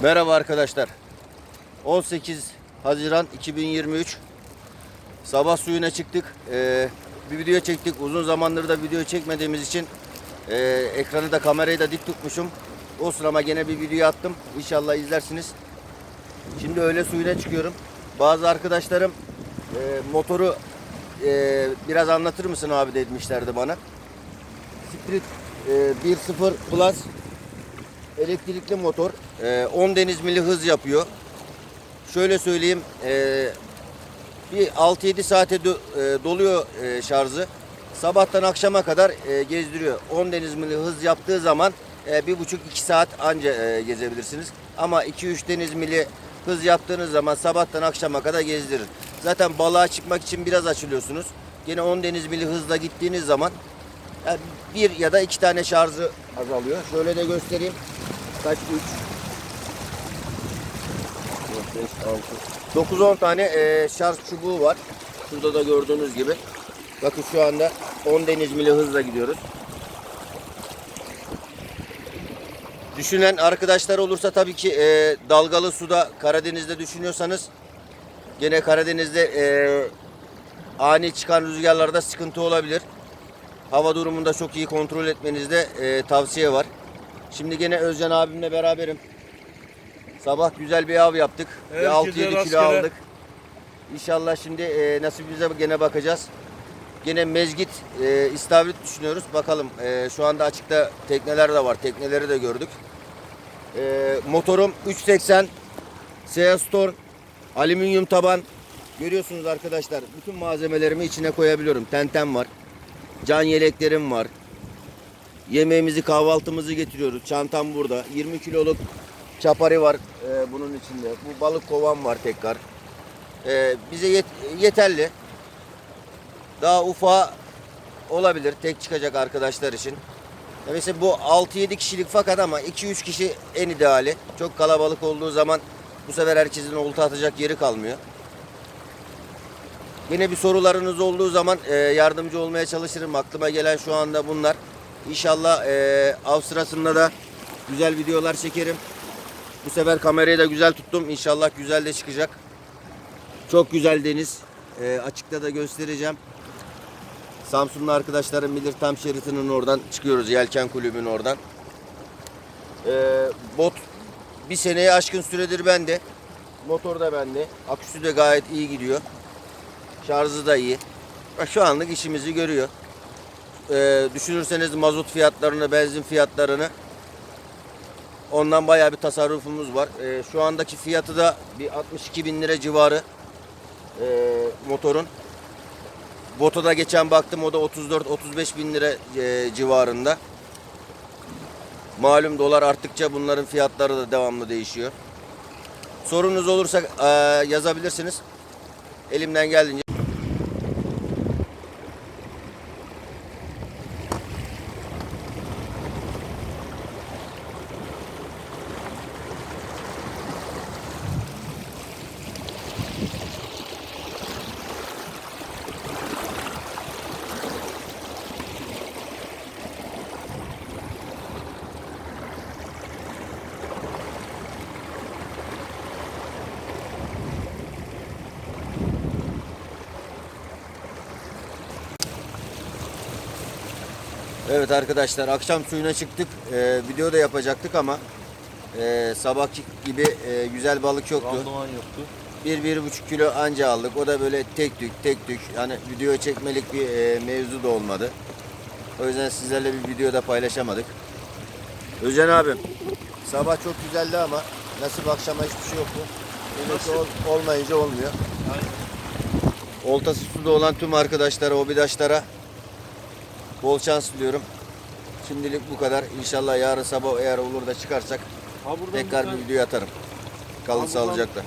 Merhaba arkadaşlar. 18 Haziran 2023 Sabah suyuna çıktık. Ee, bir video çektik. Uzun zamandır da video çekmediğimiz için e, ekranı da kamerayı da dik tutmuşum. O sırama gene bir video attım. İnşallah izlersiniz. Şimdi öğle suyuna çıkıyorum. Bazı arkadaşlarım e, motoru e, biraz anlatır mısın abi demişlerdi bana. Spirit e, 1.0 Plus elektrikli motor. E, 10 deniz mili hız yapıyor. Şöyle söyleyeyim. e, bir 6-7 saate e, doluyor e, şarjı. Sabahtan akşama kadar e, gezdiriyor. 10 deniz mili hız yaptığı zaman e, bir buçuk iki saat anca e, gezebilirsiniz. Ama 2-3 deniz mili hız yaptığınız zaman sabahtan akşama kadar gezdirir. Zaten balığa çıkmak için biraz açılıyorsunuz. Yine 10 deniz mili hızla gittiğiniz zaman bir ya da iki tane şarjı azalıyor. Şöyle de göstereyim. Kaç? 3 9-10 tane e, şarj çubuğu var. Şurada da gördüğünüz gibi. Bakın şu anda 10 deniz mili hızla gidiyoruz. Düşünen arkadaşlar olursa tabii ki e, dalgalı suda Karadeniz'de düşünüyorsanız gene Karadeniz'de e, ani çıkan rüzgarlarda sıkıntı olabilir. Hava durumunda çok iyi kontrol etmenizde e, tavsiye var. Şimdi gene Özcan abimle beraberim. Sabah güzel bir av yaptık. Herkese 6-7 kilo aldık. İnşallah şimdi e, nasibimize gene bakacağız. Gene mezgit, e, istavrit düşünüyoruz. Bakalım e, şu anda açıkta tekneler de var. Tekneleri de gördük. E, motorum 380 Sea Storm alüminyum taban. Görüyorsunuz arkadaşlar bütün malzemelerimi içine koyabiliyorum. Tentem var. Can yeleklerim var. Yemeğimizi kahvaltımızı getiriyoruz. Çantam burada. 20 kiloluk çapari var e, bunun içinde. Bu balık kovan var tekrar. E, bize yet- yeterli. Daha ufa olabilir tek çıkacak arkadaşlar için. Ya Mesela bu 6-7 kişilik fakat ama 2-3 kişi en ideali. Çok kalabalık olduğu zaman bu sefer herkesin olta atacak yeri kalmıyor. Yine bir sorularınız olduğu zaman e, yardımcı olmaya çalışırım. Aklıma gelen şu anda bunlar. İnşallah e, av sırasında da güzel videolar çekerim. Bu sefer kamerayı da güzel tuttum. İnşallah güzel de çıkacak. Çok güzel deniz. E, açıkta da göstereceğim. Samsunlu arkadaşlarım bilir tam şeritinin oradan çıkıyoruz. Yelken kulübün oradan. E, bot bir seneye aşkın süredir bende. Motor da bende. Aküsü de gayet iyi gidiyor. Şarjı da iyi. Şu anlık işimizi görüyor. Ee, düşünürseniz mazot fiyatlarını, benzin fiyatlarını ondan bayağı bir tasarrufumuz var. Ee, şu andaki fiyatı da bir 62 bin lira civarı ee, motorun. Boto'da geçen baktım o da 34-35 bin lira ee, civarında. Malum dolar arttıkça bunların fiyatları da devamlı değişiyor. Sorunuz olursa ee, yazabilirsiniz. Elimden geldiğince Evet arkadaşlar akşam suyuna çıktık. Ee, video da yapacaktık ama e, sabahki gibi e, güzel balık yoktu. Randıman yoktu. 1-1,5 kilo anca aldık. O da böyle tek tük tek tük. Yani video çekmelik bir e, mevzu da olmadı. O yüzden sizlerle bir videoda paylaşamadık. Özcan abim sabah çok güzeldi ama nasip akşama hiçbir şey yoktu. Demek ol- olmayınca olmuyor. Oltası suda olan tüm arkadaşlara, hobidaşlara bol şans diliyorum. Şimdilik bu kadar. İnşallah yarın sabah eğer olur da çıkarsak Ha tekrar bir video atarım. Kalın sağlıcakla.